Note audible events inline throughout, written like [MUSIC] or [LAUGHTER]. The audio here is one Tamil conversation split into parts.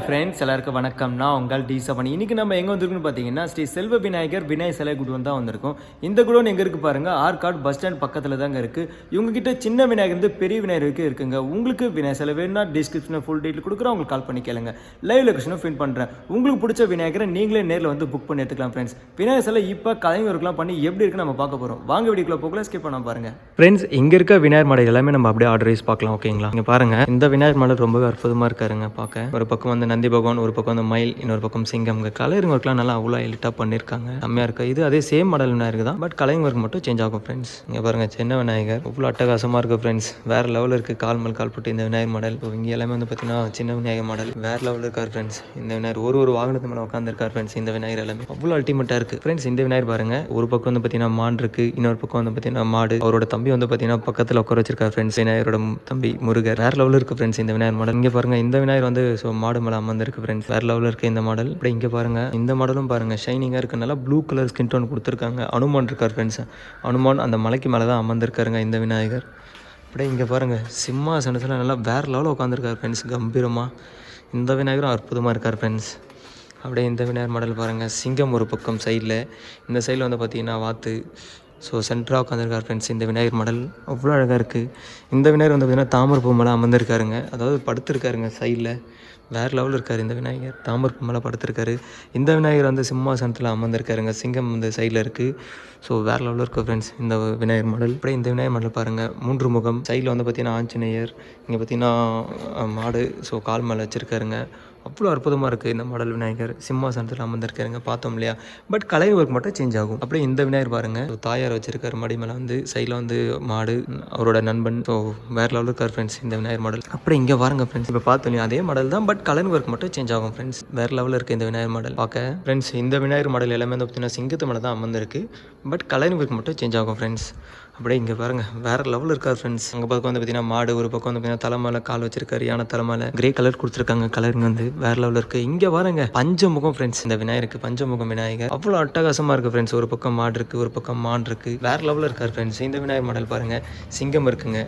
ஹாய் ஃப்ரெண்ட்ஸ் எல்லாருக்கும் வணக்கம். நான் உங்கள் டி சபன் இன்னைக்கு நம்ம எங்கே வந்திருக்குன்னு பார்த்தீங்கன்னா ஸ்ரீ செல்வ விநாயகர் விநாயகர் சிலை குடோன் தான் வந்திருக்கோம். இந்த குடோன் எங்கே இருக்குது பாருங்கள் ஆர்காட் பஸ் ஸ்டாண்ட் பக்கத்தில் தாங்க இருக்குது இவங்ககிட்ட சின்ன விநாயகர் இருந்து பெரிய விநாயகர் வரைக்கும் இருக்குங்க. உங்களுக்கு விநாயகர் சிலை வேணும்னா டிஸ்கிரிப்ஷனில் ஃபுல் டீட்டெயில் கொடுக்குறேன். உங்களுக்கு கால் பண்ணி கேளுங்க. லைவ் லொக்கேஷனும் ஃபின் பண்ணுறேன் உங்களுக்கு பிடிச்ச விநாயகரை நீங்களே நேரில் வந்து புக் பண்ணி எடுத்துக்கலாம் ஃப்ரெண்ட்ஸ் விநாயகர் சிலை இப்போ கலைஞர்களுக்குலாம் பண்ணி எப்படி இருக்குன்னு நம்ம பார்க்க போகிறோம் வாங்க வீடியோக்குள்ள போகல ஸ்கிப் பண்ண பாருங்கள் ஃப்ரெண்ட்ஸ் இங்கே இருக்க விநாயகர் மாடல் எல்லாமே நம்ம அப்படியே ஆர்டர் வைஸ் பார்க்கலாம் ஓகேங்களா இங்கே பாருங்கள் இந்த விநாயகர் மாடல் ரொம்பவே அற்புதமாக இருக்காருங்க பார்க்க. ஒரு பக்கம் வந்து நந்தி பகவான் ஒரு பக்கம் வந்து மயில் இன்னொரு பக்கம் சிங்கம். கலரிங் ஒர்க்லாம் நல்லா அவ்வளோ எலிட்டாக பண்ணியிருக்காங்க செம்மையாக இருக்கு. இது அதே சேம் மாடல் விநாயகர் தான். பட் கலரிங் ஒர்க் மட்டும் சேஞ்ச் ஆகும் ஃப்ரெண்ட்ஸ் இங்கே பாருங்க சின்ன விநாயகர். அவ்வளோ அட்டகாசமாக இருக்கு ஃப்ரெண்ட்ஸ் வேற லெவலில் இருக்கு. கால் மல் கால் போட்டு இந்த விநாயகர் மாடல் இப்போ இங்கே எல்லாமே வந்து பார்த்தீங்கன்னா சின்ன விநாயகர் மாடல் வேற லெவலில் இருக்கார் ஃப்ரெண்ட்ஸ் இந்த விநாயகர் ஒரு ஒரு வாகனத்து மேலே உட்காந்துருக்கார் ஃப்ரெண்ட்ஸ் இந்த விநாயகர் எல்லாமே. அவ்வளோ அல்டிமேட்டாக இருக்கு. ஃப்ரெண்ட்ஸ் இந்த விநாயகர் பாருங்க. ஒரு பக்கம் வந்து பார்த்தீங்கன்னா மான் இருக்கு. இன்னொரு பக்கம் வந்து பார்த்தீங்கன்னா மாடு. அவரோட தம்பி வந்து பார்த்தீங்கன்னா பக்கத்தில் உட்கார வச்சிருக்காரு ஃப்ரெண்ட்ஸ் விநாயகரோட தம்பி முருகர். வேற லெவலில் இருக்கு ஃப்ரெண்ட்ஸ் இந்த விநாயகர் மாடல் இங்கே பாருங்க இந்த விநாயகர் வந்து ஸோ மாடு மேலே அமர்ந்திருக்கு ஃப்ரெண்ட்ஸ் வேற லெவலில் இருக்க இந்த மாடல் அப்படி இங்கே பாருங்க. இந்த மாடலும் பாருங்க. ஷைனிங்காக இருக்க நல்லா ப்ளூ கலர் ஸ்கின் டோன் கொடுத்துருக்காங்க. அனுமான் இருக்கார் ஃப்ரெண்ட்ஸ் அனுமான் அந்த மலைக்கு மேலே தான் அமர்ந்திருக்காருங்க இந்த விநாயகர். அப்படியே இங்கே பாருங்க. சிம்மாசனத்தில் நல்லா வேற லெவலில் உட்காந்துருக்கார் ஃப்ரெண்ட்ஸ் கம்பீரமாக இந்த விநாயகரும் அற்புதமாக இருக்கார் ஃப்ரெண்ட்ஸ் அப்படியே இந்த விநாயகர் மாடல் பாருங்கள் சிங்கம் ஒரு பக்கம் சைடில் இந்த சைடில் வந்து பார்த்தீங்கன்னா வாத்து. ஸோ சென்டராக உட்காந்துருக்கார் ஃப்ரெண்ட்ஸ் இந்த விநாயகர் மாடல் அவ்வளோ அழகாக இருக்குது இந்த விநாயகர் வந்து பார்த்தீங்கன்னா தாமரை பூ மேலே அமர்ந்திருக்காருங்க. அதாவது படுத்திருக்காருங்க சைடில் வேறு லெவலில் இருக்கார் இந்த விநாயகர். தாமர் மேலே படுத்திருக்காரு. இந்த விநாயகர் வந்து சிம்மாசனத்தில் அமர்ந்திருக்காருங்க. சிங்கம் இந்த சைடில் இருக்குது ஸோ வேறு லெவலில் இருக்குது ஃப்ரெண்ட்ஸ் இந்த விநாயகர் மாடல். அப்படியே இந்த விநாயகர் மாடல் பாருங்கள் மூன்று முகம். சைடில் வந்து பார்த்தீங்கன்னா ஆஞ்சநேயர் இங்கே பார்த்தீங்கன்னா மாடு. ஸோ கால் மேலே வச்சுருக்காருங்க. அவ்வளோ அற்புதமாக இருக்குது இந்த மாடல் விநாயகர். சிம்மாசனத்தில் அமர்ந்திருக்காருங்க பார்த்தோம் இல்லையா? பட் கலை ஒர்க் மட்டும் சேஞ்ச் ஆகும். அப்படியே இந்த விநாயகர் பாருங்கள் தாயார் வச்சிருக்காரு மடி மேலே வந்து சைடில் வந்து மாடு அவரோட நண்பன் ஸோ வேற லெவலில் இருக்கார் ஃப்ரெண்ட்ஸ் இந்த விநாயகர் மாடல். அப்புறம் இங்கே பாருங்க ஃப்ரெண்ட்ஸ் இப்போ பார்த்தோம் இல்லையா அதே மாடல் தான் பட் கலர் ஒர்க் மட்டும் சேஞ்ச் ஆகும் ஃப்ரெண்ட்ஸ் வேற லெவலில் இருக்குது இந்த விநாயகர் மாடல். பார்க்க. ஃப்ரெண்ட்ஸ் இந்த விநாயகர் மாடல் எல்லாமே வந்து பார்த்தீங்கன்னா சிங்கத்து மேலே தான் அமர்ந்திருக்கு. பட் கலர் ஒர்க் மட்டும் சேஞ்ச் ஆகும் ஃப்ரெண்ட்ஸ் அப்படியே இங்கே பாருங்க. வேற லெவலில் இருக்கார் ஃப்ரெண்ட்ஸ் அங்கே பக்கம் வந்து பார்த்தீங்கன்னா மாடு ஒரு பக்கம் வந்து பார்த்தீங்கன்னா தலை கால் வச்சிருக்காரு யானை தலைமலை. கிரே கலர் கொடுத்துருக்காங்க கலருங்க வந்து வேற லெவலில் இருக்கு. இங்கே பாருங்க பஞ்சமுகம் ஃப்ரெண்ட்ஸ் இந்த விநாயகருக்கு பஞ்சமுகம் விநாயகர். அவ்வளோ அட்டகாசமாக இருக்கு ஃப்ரெண்ட்ஸ் ஒரு பக்கம் மாடு இருக்கு ஒரு பக்கம் மான் இருக்கு. வேற லெவலில் இருக்கார் ஃப்ரெண்ட்ஸ் இந்த விநாயகர் மாடல் பாருங்க. சிங்கம் இருக்குங்க.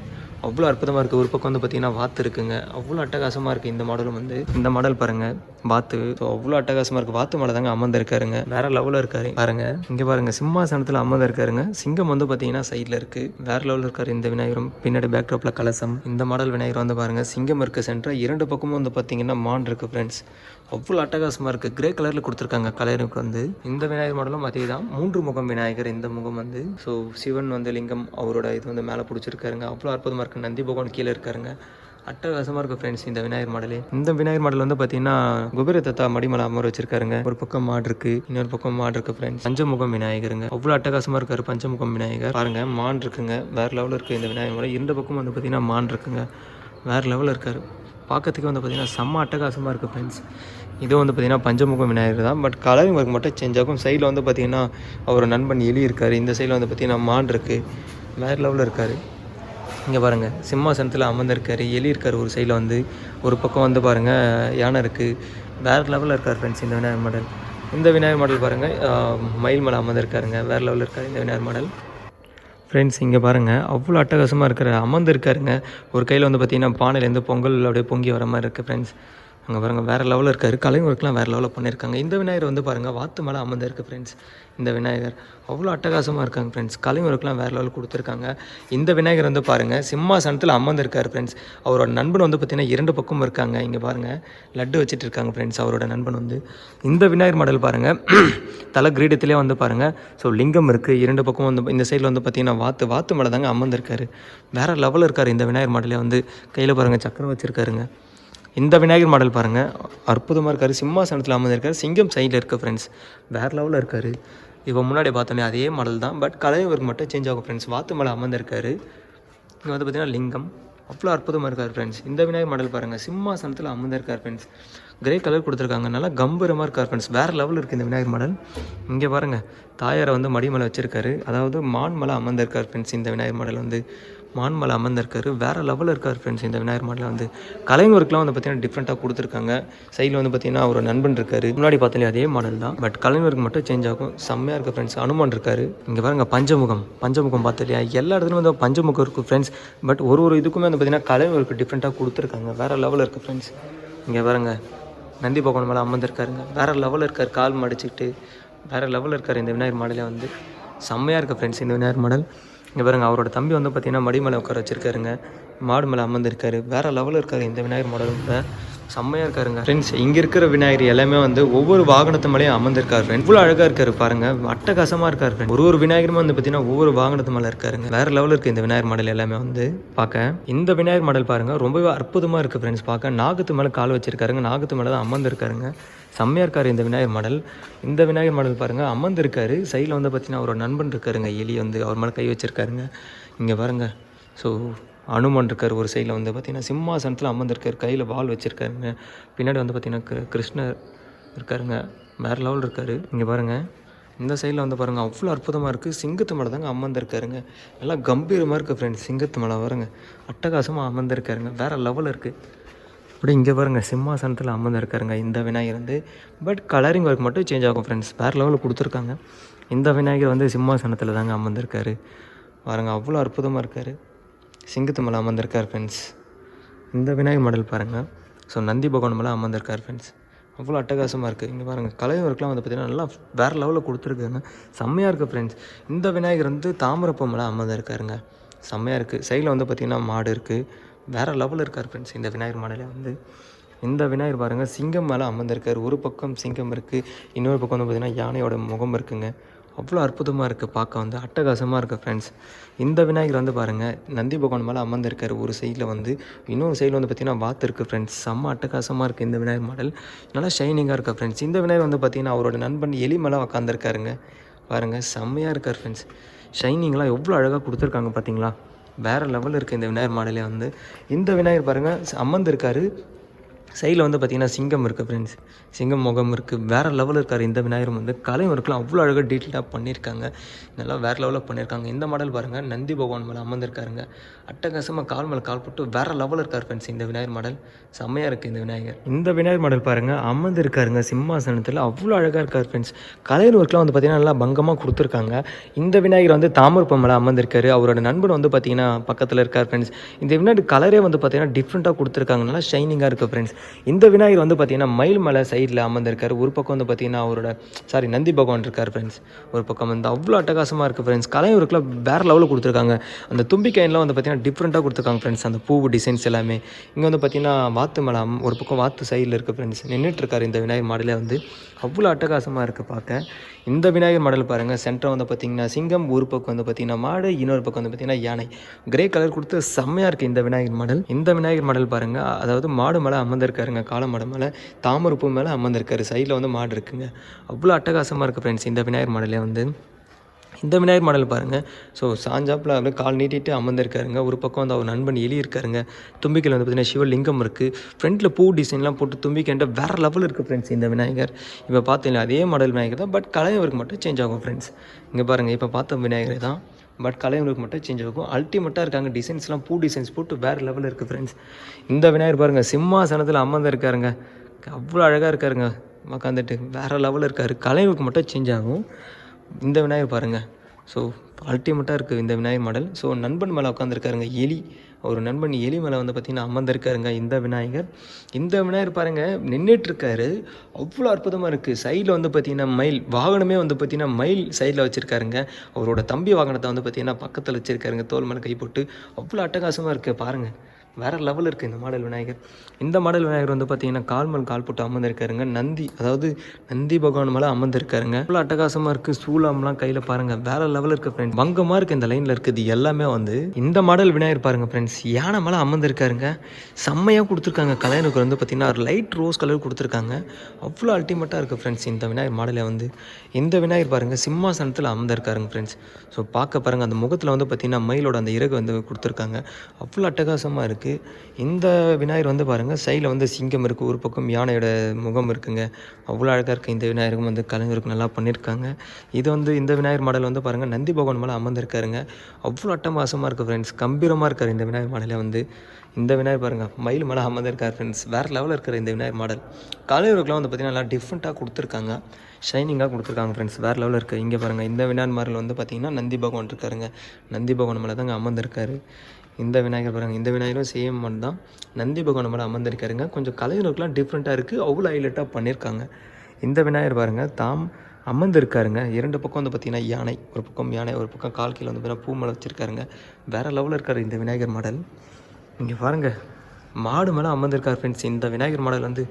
அவ்வளோ அற்புதமாக இருக்குது ஒரு பக்கம் வந்து பார்த்தீங்கன்னா வாத்து இருக்குங்க. அவ்வளோ அட்டகாசமாக இருக்குது இந்த மாடலும் வந்து. இந்த மாடல் பாருங்கள் வாத்து. ஸோ அவ்வளோ அட்டகாசமாக இருக்குது வாத்து மேலே தாங்க அமர்ந்திருக்காருங்க வேற லெவலில் இருக்காரு. பாருங்க. இங்கே பாருங்க. சிம்மாசனத்தில் அமர்ந்திருக்காருங்க சிங்கம் வந்து பார்த்தீங்கன்னா சைடில் இருக்குது வேற லெவலில் இருக்கார் இந்த விநாயகரும். பின்னாடி பேக்ட்ராப்பில் கலசம். இந்த மாடல் விநாயகர் வந்து பாருங்கள் சிங்கம் இருக்க சென்டர் இரண்டு பக்கமும் வந்து பார்த்தீங்கன்னா மான் இருக்குது ஃப்ரெண்ட்ஸ் அவ்வளோ அட்டகாசமாக இருக்குது கிரே கலரில் கொடுத்துருக்காங்க கலருக்கு வந்து. இந்த விநாயகர் மாடலும் அதே தான் மூன்று முகம் விநாயகர். இந்த முகம் வந்து. ஸோ சிவன் வந்து லிங்கம். அவரோட இது வந்து மேலே பிடிச்சிருக்காருங்க. அவ்வளோ அற்புதமாக இருக்குது நந்தி பகவான் கீழே இருக்காருங்க. அட்டகாசமாக இருக்கும் ஃப்ரெண்ட்ஸ் இந்த விநாயகர் மாடலே. இந்த விநாயகர் மாடல் வந்து பார்த்தீங்கன்னா குபேர தத்தா மடிமலை அமர் வச்சிருக்காருங்க. ஒரு பக்கம் மாடு இருக்கு இன்னொரு பக்கம் மாடு இருக்கு ஃப்ரெண்ட்ஸ் பஞ்சமுகம் விநாயகருங்க. அவ்வளோ அட்டகாசமாக இருக்காரு பஞ்சமுகம் விநாயகர். பாருங்க மான் இருக்குங்க. வேற லெவலில் இருக்கு இந்த விநாயகர் மாடல். இரண்டு பக்கம் வந்து பார்த்தீங்கன்னா மான் இருக்குங்க. வேற லெவலில் இருக்காரு. பார்க்கறதுக்கு வந்து பார்த்தீங்கன்னா செம்ம அட்டகாசமாக இருக்குது ஃப்ரெண்ட்ஸ் இது வந்து பார்த்தீங்கன்னா பஞ்சமுகம் விநாயகர் தான். பட் கலரிங் ஒர்க் மட்டும் சேஞ்ச் ஆகும். சைடில் வந்து பார்த்தீங்கன்னா அவர் நண்பன் எலி இருக்கார். இந்த சைடில் வந்து பார்த்தீங்கன்னா மான் இருக்குது வேறு லெவலில் இருக்கார். இங்கே பாருங்கள் சிம்மாசனத்தில் அமர்ந்திருக்காரு எலி இருக்கார் ஒரு சைடில் வந்து. ஒரு பக்கம் வந்து பாருங்கள் யானை இருக்குது வேறு லெவலில் இருக்கார் ஃப்ரெண்ட்ஸ் இந்த விநாயகர் மாடல். இந்த விநாயகர் மாடல் பாருங்கள் மயில் மலை அமர்ந்திருக்காருங்க. வேறு லெவலில் இருக்கார் இந்த விநாயகர் மாடல். ஃப்ரெண்ட்ஸ் இங்கே பாருங்கள் அவ்வளோ அட்டகாசமாக இருக்கிற அமர்ந்திருக்காருங்க. ஒரு கையில் வந்து பார்த்தீங்கன்னா பானையிலேருந்து பொங்கல் அப்படியே பொங்கி வர மாதிரி இருக்குது ஃப்ரெண்ட்ஸ் அங்கே பாருங்கள் வேறு லெவலில் இருக்காரு. கலை ஒர்க்லாம் வேறு லெவலில் பண்ணியிருக்காங்க. இந்த விநாயகர் வந்து பாருங்கள் வாத்து மேலே அமர்ந்திருக்கு ஃப்ரெண்ட்ஸ் இந்த விநாயகர். அவ்வளோ அட்டகாசமாக இருக்காங்க ஃப்ரெண்ட்ஸ் கலை ஒர்க்லாம் வேறு லெவலில் கொடுத்துருக்காங்க. இந்த விநாயகர் வந்து பாருங்கள் சிம்மாசனத்தில் அமர்ந்திருக்காரு ஃப்ரெண்ட்ஸ் அவரோட நண்பன் வந்து பார்த்திங்கன்னா இரண்டு பக்கமும் இருக்காங்க. இங்கே பாருங்கள் லட்டு வச்சுட்டு இருக்காங்க ஃப்ரெண்ட்ஸ் அவரோட நண்பன் வந்து. இந்த விநாயகர் மாடல் பாருங்கள் [CLEARS THROAT] தலை கிரீடத்திலே வந்து பாருங்கள் ஸோ லிங்கம் இருக்குது இரண்டு பக்கம் வந்து இந்த சைடில் வந்து பார்த்தீங்கன்னா வாத்து வாத்து மேலே தாங்க அமர்ந்திருக்காரு. வேறு லெவலில் இருக்கார் இந்த விநாயகர் மாடலே வந்து. கையில் பாருங்கள் சக்கரம் வச்சுருக்காருங்க. இந்த விநாயகர் மாடல் பாருங்கள் அற்புதமாக இருக்கார். சிம்மாசனத்தில் அமர்ந்திருக்கார் சிங்கம் சைடில் இருக்க ஃப்ரெண்ட்ஸ் வேறு லெவலில் இருக்கார். இப்போ முன்னாடி பார்த்தோன்னே அதே மாடல் தான். பட் கலை ஒர்க் மட்டும் சேஞ்ச் ஆகும் ஃப்ரெண்ட்ஸ் வாத்து மலை அமர்ந்திருக்காரு இங்கே வந்து பார்த்தீங்கன்னா லிங்கம். அவ்வளோ அற்புதமாக இருக்கார் ஃப்ரெண்ட்ஸ் இந்த விநாயகர் மாடல் பாருங்கள் சிம்மாசனத்தில் அமர்ந்திருக்கார் ஃப்ரெண்ட்ஸ் கிரே கலர் கொடுத்துருக்காங்க. நல்லா கம்பீரமாக இருக்கார் ஃப்ரெண்ட்ஸ் வேறு லெவலில் இருக்குது இந்த விநாயகர் மாடல் இங்கே பாருங்கள் தாயாரை வந்து மடிமலை வச்சுருக்காரு. அதாவது மான் மலை அமர்ந்திருக்கார் ஃப்ரெண்ட்ஸ் இந்த விநாயகர் மாடல் வந்து. மான் மேலே அமர்ந்திருக்காரு. வேறு லெவலில் இருக்கார் ஃப்ரெண்ட்ஸ் இந்த விநாயகர் மாடலில் வந்து கலைஞர் ஒர்க்லாம் வந்து பார்த்தீங்கன்னா டிஃப்ரெண்ட்டாக கொடுத்துருக்காங்க. சைடில் வந்து பார்த்தீங்கன்னா அவர் நண்பன் இருக்காரு. முன்னாடி பார்த்தாலே அதே மாடல் தான். பட் கலைஞருக்கு மட்டும் சேஞ்ச் ஆகும். செம்மையாக இருக்க ஃப்ரெண்ட்ஸ் அனுமான் இருக்காரு. இங்கே பாருங்க பஞ்சமுகம். பஞ்சமுகம் பார்த்தல்லையா எல்லா இடத்துலையும் வந்து பஞ்சமுகம் இருக்குது ஃப்ரெண்ட்ஸ் பட் ஒரு ஒரு இதுக்குமே வந்து பார்த்தீங்கன்னா கலைஞருக்கு டிஃப்ரெண்ட்டாக கொடுத்துருக்காங்க. வேறு லெவலில் இருக்குது ஃப்ரெண்ட்ஸ் இங்கே பாருங்க நந்தி பகவான் மேலே அமர்ந்திருக்காருங்க. வேறு லெவலில் இருக்கார் கால் மடிச்சுக்கிட்டு. வேறு லெவலில் இருக்கார் இந்த விநாயகர் மாடலே வந்து. செம்மையாக இருக்குது ஃப்ரெண்ட்ஸ் இந்த விநாயகர் மாடல். இங்கே பாருங்க அவரோட தம்பி வந்து பார்த்தீங்கன்னா மடி மேலே உட்கார வச்சிருக்காருங்க. மாடு மேலே அமர்ந்திருக்காரு. வேறு லெவலில் இருக்காரு இந்த விநாயகர் மாடலும் செம்மையாக இருக்காருங்க. ஃப்ரெண்ட்ஸ் இங்கே இருக்கிற விநாயகர் எல்லாமே வந்து ஒவ்வொரு வாகனத்து மேலேயும் அமர்ந்திருக்காரு ஃப்ரெண்ட் இவ்வளோ அழகாக இருக்காரு பாருங்க. அட்டகாசமாக இருக்காரு ஃப்ரெண்ட் ஒரு ஒரு விநாயகரும் வந்து பார்த்தீங்கன்னா ஒவ்வொரு வாகனத்து மேலே இருக்காருங்க. வேற லெவலில் இருக்குது இந்த விநாயகர் மாடல் எல்லாமே வந்து பார்க்க. இந்த விநாயகர் மாடல் பாருங்க. ரொம்பவே அற்புதமாக இருக்குது ஃப்ரெண்ட்ஸ் பார்க்க. நாகத்து மேலே கால் வச்சிருக்காருங்க. நாகத்து மேலே தான் அமர்ந்திருக்காருங்க. செம்மையாக இருக்காரு இந்த விநாயகர் மாடல். இந்த விநாயகர் மாடல் பாருங்கள் அமர்ந்திருக்காரு. சைடில் வந்து பார்த்தீங்கன்னா அவரோட நண்பன் இருக்காருங்க. எலி வந்து அவர் மேலே கை வச்சிருக்காருங்க. இங்கே பாருங்கள் ஸோ அனுமன் இருக்கார் ஒரு சைடில் வந்து பார்த்தீங்கன்னா சிம்மாசனத்தில் அமர்ந்திருக்கார் கையில் பால் வச்சுருக்காருங்க. பின்னாடி வந்து பார்த்தீங்கன்னா கிரு- கிருஷ்ணர் இருக்காருங்க. வேறு லெவல் இருக்கார். இங்கே பாருங்கள் இந்த சைடில் வந்து பாருங்கள் அவ்வளோ அற்புதமாக இருக்குது சிங்கத்து மலை தாங்க அமர்ந்திருக்காருங்க. நல்லா கம்பீரமாக இருக்குது ஃப்ரெண்ட்ஸ் சிங்கத்து மலை பாருங்க. அட்டகாசமாக அமர்ந்திருக்காருங்க. வேறு லெவல் இருக்குது அப்படியே இங்கே பாருங்க சிம்மாசனத்தில் அமர்ந்திருக்காருங்க. இந்த விநாயகர் வந்து பட் கலரிங் ஒர்க் மட்டும் சேஞ்ச் ஆகும் ஃப்ரெண்ட்ஸ் வேறு லெவலில் கொடுத்துருக்காங்க. இந்த விநாயகர் வந்து சிம்மாசனத்தில் தாங்க அமர்ந்திருக்காரு. பாருங்கள் அவ்வளோ அற்புதமாக இருக்கார். சிங்கத்து மலை அமர்ந்திருக்கார் ஃப்ரெண்ட்ஸ் இந்த விநாயகர் மாடல் பாருங்கள் ஸோ நந்தி பகவான் மலை அமர்ந்திருக்கார் ஃப்ரெண்ட்ஸ் அவ்வளோ அட்டகாசமாக இருக்குது இங்கே பாருங்கள் கலை ஒர்க்லாம் வந்து பார்த்திங்கன்னா நல்லா வேறு லெவலில் கொடுத்துருக்காங்க. செம்மையாக இருக்குது ஃப்ரெண்ட்ஸ் இந்த விநாயகர் வந்து தாமரப்பூ மலை அமர்ந்திருக்காருங்க. செம்மையாக இருக்குது சைடில் வந்து பார்த்திங்கன்னா மாடு இருக்குது வேறு லெவலில் இருக்கார் ஃப்ரெண்ட்ஸ் இந்த விநாயகர் மாடலே வந்து. இந்த விநாயகர் பாருங்கள் சிங்கம் மேலே அமர்ந்திருக்கார். ஒரு பக்கம் சிங்கம் இருக்குது இன்னொரு பக்கம் வந்து பார்த்திங்கன்னா யானையோட முகம் இருக்குங்க. அவ்வளோ அற்புதமாக இருக்குது பார்க்க வந்து அட்டகாசமாக இருக்குது ஃப்ரெண்ட்ஸ் இந்த விநாயகர் வந்து பாருங்கள் நந்தி பகவான் மேலே அமர்ந்திருக்கார். ஒரு சைடில் வந்து இன்னொரு சைடில் வந்து பார்த்திங்கன்னா வாத்து இருக்குது ஃப்ரெண்ட்ஸ் செம்ம அட்டகாசமாக இருக்குது இந்த விநாயகர் மாடல். நல்லா ஷைனிங்காக இருக்குது ஃப்ரெண்ட்ஸ் இந்த விநாயகர் வந்து பார்த்திங்கன்னா அவரோட நண்பன் எலி மேலே உக்காந்துருக்காருங்க. பாருங்கள் செம்மையாக இருக்கார் ஃப்ரெண்ட்ஸ் ஷைனிங்லாம் எவ்வளோ அழகாக கொடுத்துருக்காங்க பார்த்தீங்களா வேறு லெவலில் இருக்குது இந்த விநாயகர் மாடலே வந்து. இந்த விநாயகர் பாருங்கள் அமர்ந்திருக்காரு. சைடில் வந்து பார்த்தீங்கன்னா சிங்கம் இருக்குது ஃப்ரெண்ட்ஸ் சிங்கம் முகம் இருக்குது வேறு லெவலில் இருக்கார் இந்த விநாயகரும் வந்து. கலை ஒர்க்கெலாம் அவ்வளோ அழகாக டீட்டெயிலாக பண்ணியிருக்காங்க நல்லா வேறு லெவலில் பண்ணியிருக்காங்க இந்த மாடல் பாருங்கள் நந்தி பகவான் மேலே அமர்ந்திருக்காருங்க. அட்டகாசமாக கால் மேலே கால் போட்டு வேறு லெவலில் இருக்கார் ஃப்ரெண்ட்ஸ் இந்த விநாயகர் மாடல் செம்மையாக இருக்குது இந்த விநாயகர். இந்த விநாயகர் மாடல் பாருங்கள் அமர்ந்திருக்காருங்க. சிம்மாசனத்தில் அவ்வளோ அழகாக இருக்கார் ஃப்ரெண்ட்ஸ் கலை ஒர்க்கெலாம் வந்து பார்த்தீங்கன்னா நல்லா பங்கமாக கொடுத்துருக்காங்க. இந்த விநாயகர் வந்து தாமரப்பம் மேலே அமர்ந்திருக்காரு. அவரோட நண்பன் வந்து பார்த்தீங்கன்னா பக்கத்தில் இருக்கார் ஃப்ரெண்ட்ஸ் இந்த விநாயகர் கலரே வந்து பார்த்தீங்கன்னா டிஃப்ரெண்ட்டாக கொடுத்துருக்காங்க. நல்லா ஷைனிங்காக இருக்குது ஃப்ரெண்ட்ஸ் இந்த விநாயகர் வந்து பார்த்தீங்கன்னா மயில் மலை சைடில் அமர்ந்திருக்கார். ஒரு பக்கம் வந்து பார்த்தீங்கன்னா அவரோட சாரி நந்தி பகவான் இருக்கார் ஃப்ரெண்ட்ஸ் ஒரு பக்கம் வந்து அவ்வளோ அட்டகாசமாக இருக்குது ஃப்ரெண்ட்ஸ் கலைஞருக்குலாம் வேறு லெவலில் கொடுத்துருக்காங்க. அந்த தும்பிக்கைன்லாம் வந்து பார்த்தீங்கன்னா டிஃப்ரெண்ட்டாக கொடுத்துருக்காங்க ஃப்ரெண்ட்ஸ் அந்த பூ டிசைன்ஸ் எல்லாமே. இங்கே வந்து பார்த்தீங்கன்னா வாத்து மலை ஒரு பக்கம் வாத்து சைடில் இருக்குது ஃப்ரெண்ட்ஸ் நின்றுட்டுருக்காரு இந்த விநாயகர் மாடலே வந்து. அவ்வளோ அட்டகாசமாக இருக்குது பார்க்க. இந்த விநாயகர் மாடல் பாருங்கள் சென்டர் வந்து பார்த்தீங்கன்னா சிங்கம் ஒரு பக்கம் வந்து பார்த்தீங்கன்னா மாடு இன்னொரு பக்கம் வந்து பார்த்தீங்கன்னா யானை. கிரே கலர் கொடுத்து செம்மையாக இருக்குது இந்த விநாயகர் மாடல். இந்த விநாயகர் மாடல் பாருங்கள் அதாவது மாடு மேலே அமர்ந்திருக்காருங்க. காளை மாடு மேலே. தாமரப்பு மேலே அமர்ந்திருக்காரு. சைடில் வந்து மாடு இருக்குங்க. அவ்வளோ அட்டகாசமாக இருக்குது ஃப்ரெண்ட்ஸ் இந்த விநாயகர் மாடலே வந்து. இந்த விநாயகர் மாடல் பாருங்கள் ஸோ சாஞ்சாப்பில் அப்படியே கால் நீட்டிட்டு அமர்ந்திருக்காருங்க. ஒரு பக்கம் வந்து அவர் நண்பன் எலி இருக்காருங்க தும்பிக்கையில் வந்து பார்த்தீங்கன்னா சிவலிங்கம் இருக்குது ஃப்ரண்ட்டில் பூ டிசைன்லாம் போட்டு தும்பிக்கைன்ற வேறு லெவல் இருக்குது ஃப்ரெண்ட்ஸ் இந்த விநாயகர். இப்போ பார்த்தீங்கன்னா அதே மாடல் விநாயகர் தான். பட் கலைஞருக்கு மட்டும் சேஞ்ச் ஆகும் ஃப்ரெண்ட்ஸ் இங்கே பாருங்கள் இப்போ பார்த்த விநாயகர் தான். பட் கலைஞர்களுக்கு மட்டும் சேஞ்ச் ஆகும். அல்டிமேட்டாக இருக்காங்க டிசைன்ஸ்லாம் பூ டிசைன்ஸ் போட்டு வேறு லெவலில் இருக்குது ஃப்ரெண்ட்ஸ் இந்த விநாயகர் பாருங்கள் சிம்மாசனத்தில் அமர்ந்திருக்காருங்க. அவ்வளோ அழகாக இருக்காருங்க. உக்காந்துட்டு வேறு லெவலில் இருக்காரு. கலைஞருக்கு மட்டும் சேஞ்ச் ஆகும். இந்த விநாயகர் பாருங்கள் ஸோ அல்டிமேட்டாக இருக்குது இந்த விநாயகர் மாடல். ஸோ நண்பன் மேலே உட்காந்துருக்காருங்க எலி. ஒரு நண்பன் எலி மேலே வந்து பார்த்திங்கன்னா அமர்ந்திருக்காருங்க இந்த விநாயகர். இந்த விநாயகர் பாருங்கள் நின்றுட்டுருக்காரு அவ்வளோ அற்புதமாக இருக்குது சைடில் வந்து பார்த்திங்கன்னா மயில் வாகனமே வந்து பார்த்திங்கன்னா மயில் சைடில் வச்சுருக்காருங்க. அவரோட தம்பி வாகனத்தை வந்து பார்த்திங்கன்னா பக்கத்தில் வச்சுருக்காருங்க தோல் மேலே கை போட்டு. அவ்வளோ அட்டகாசமாக இருக்குது பாருங்கள் வேறு லெவல் இருக்குது இந்த மாடல் விநாயகர். இந்த மாடல் விநாயகர் வந்து பார்த்தீங்கன்னா கால்மல் கால் போட்டு அமர்ந்திருக்காருங்க. நந்தி அதாவது நந்தி பகவான் மேலே அமர்ந்திருக்காருங்க. இவ்வளோ அட்டகாசமாக இருக்குது சூளம்லாம் கையில் பாருங்கள் வேறு லெவலில் இருக்குது ஃப்ரெண்ட்ஸ் வங்கமாக இருக்குது இந்த லைனில் இருக்குது. எல்லாமே வந்து இந்த மாடல் விநாயகர் பாருங்கள் ஃப்ரெண்ட்ஸ் யானை மேலே அமர்ந்திருக்காருங்க. செம்மையாக கொடுத்துருக்காங்க. கலைஞருக்கு வந்து பார்த்தீங்கன்னா ஒரு லைட் ரோஸ் கலர் கொடுத்துருக்காங்க. அவ்வளோ அல்டிமேட்டாக இருக்குது ஃப்ரெண்ட்ஸ் இந்த விநாயகர் மாடலை வந்து. இந்த விநாயகர் பாருங்கள் சிம்மாசனத்தில் அமர்ந்திருக்காருங்க ஃப்ரெண்ட்ஸ் ஸோ பார்க்க பாருங்கள் அந்த முகத்தில் வந்து பார்த்தீங்கன்னா மயிலோட அந்த இறகு வந்து கொடுத்துருக்காங்க. அவ்வளோ அட்டகாசமாக இருக்குது இந்த விநாயகர் வந்து பாருங்கள் சைடில் வந்து சிங்கம் இருக்குது ஒரு பக்கம் யானையோட முகம் இருக்குங்க. அவ்வளோ அழகாக இருக்குது இந்த விநாயகரும் வந்து கலைஞருக்கு நல்லா பண்ணியிருக்காங்க இது வந்து இந்த விநாயகர் மாடல் வந்து பாருங்கள் நந்தி பகவான் மேலே அமர்ந்திருக்காருங்க. அவ்வளோ அட்டமாசமாக இருக்குது ஃப்ரெண்ட்ஸ் கம்பீரமாக இருக்கார் இந்த விநாயகர் மாடலே வந்து. இந்த விநாயகர் பாருங்கள் மயில் மேலே அமர்ந்திருக்கார் ஃப்ரெண்ட்ஸ் வேறு லெவலில் இருக்கிற இந்த விநாயகர் மாடல். கலைஞருக்குலாம் வந்து பார்த்திங்கன்னா நல்லா டிஃப்ரெண்ட்டாக கொடுத்துருக்காங்க. ஷைனிங்காக கொடுத்துருக்காங்க ஃப்ரெண்ட்ஸ் வேறு லெவலில் இருக்குது இங்கே பாருங்கள் இந்த விநாயகர் மாடல் வந்து பார்த்திங்கன்னா நந்தி பகவான் இருக்காருங்க. நந்தி பகவான் மேலே தாங்க அமர்ந்திருக்காரு. இந்த விநாயகர் பாருங்கள் இந்த விநாயகரும் சேம் மண் தான். நந்தி பகவான் மேலே அமர்ந்திருக்காருங்க. கொஞ்சம் கலைஞருக்குலாம் டிஃப்ரெண்ட்டாக இருக்குது அவ்வளோ ஹைலைட்டாக பண்ணியிருக்காங்க இந்த விநாயகர் பாருங்கள் தாம் அமர்ந்திருக்காருங்க. இரண்டு பக்கம் வந்து பார்த்தீங்கன்னா யானை ஒரு பக்கம் யானை ஒரு பக்கம் கால் கீழே வந்து பார்த்தீங்கன்னா பூ மலை வச்சுருக்காருங்க. வேறு லெவலில் இருக்கார் இந்த விநாயகர் மாடல். இங்கே பாருங்கள் மாடு மேலே அமர்ந்திருக்கார் ஃப்ரெண்ட்ஸ் இந்த விநாயகர் மாடல் வந்து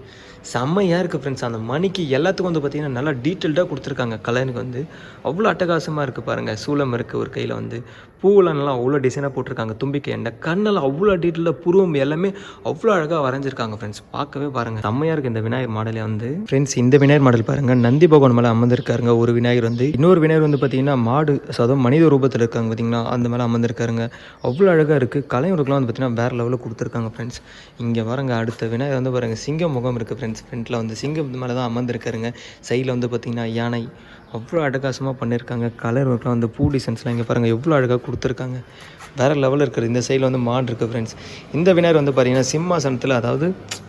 செம்மையாக இருக்குது ஃப்ரெண்ட்ஸ் அந்த மணிக்கு எல்லாத்துக்கும் வந்து பார்த்தீங்கன்னா நல்லா டீட்டெயில்டாக கொடுத்துருக்காங்க. கலைனுக்கு வந்து அவ்வளோ அட்டகாசமாக இருக்குது பாருங்கள் சூளம் இருக்குது ஒரு கையில் வந்து. பூவெல்லாம் அவ்வளோ டிசைனாக போட்டிருக்காங்க. தும்பிக்கை எண்ணெய் கண்ணெல்லாம் அவ்வளோ டீட்டெயிலாக புருவம் எல்லாமே அவ்வளோ அழகாக வரைஞ்சிருக்காங்க ஃப்ரெண்ட்ஸ் பார்க்கவே பாருங்கள் செம்மையாக இருக்குது இந்த விநாயகர் மாடலே வந்து. ஃப்ரெண்ட்ஸ் இந்த விநாயகர் மாடல் பாருங்கள் நந்தி பகவான் மேலே அமர்ந்திருக்காருங்க ஒரு விநாயகர் வந்து. இன்னொரு விநாயகர் வந்து பார்த்தீங்கன்னா மாடு so மனித ரூபத்தில் இருக்காங்க பார்த்தீங்கன்னா அந்த மேலே அமர்ந்திருக்காருங்க. அவ்வளோ அழகாக இருக்குது கலைஞருக்குலாம் வந்து பார்த்தீங்கன்னா வேறு லெவலில் கொடுத்துருக்காங்க ஃப்ரெண்ட்ஸ் இங்கே பாருங்க அடுத்த விநாயகர் வந்து பாருங்கள் சிங்க முகம் இருக்குது ஃப்ரெண்ட்ஸ் ஃப்ரெண்ட்டில் வந்து சிங்கம் மேலே தான் அமர்ந்திருக்காருங்க. சைடில் வந்து பார்த்தீங்கன்னா யானை அவ்வளோ அட்டகாசமாக பண்ணியிருக்காங்க கலர் ஒர்க்லாம் வந்து பூ டிசைன்ஸ்லாம் இங்கே பாருங்கள் எவ்வளோ அழகாக கொடுத்துருக்காங்க. வேறு லெவலில் இருக்கிற இந்த சைடில் வந்து மாடு இருக்குது ஃப்ரெண்ட்ஸ் இந்த விநாயகர் வந்து பார்த்திங்கன்னா சிம்மாசனத்தில் அதாவது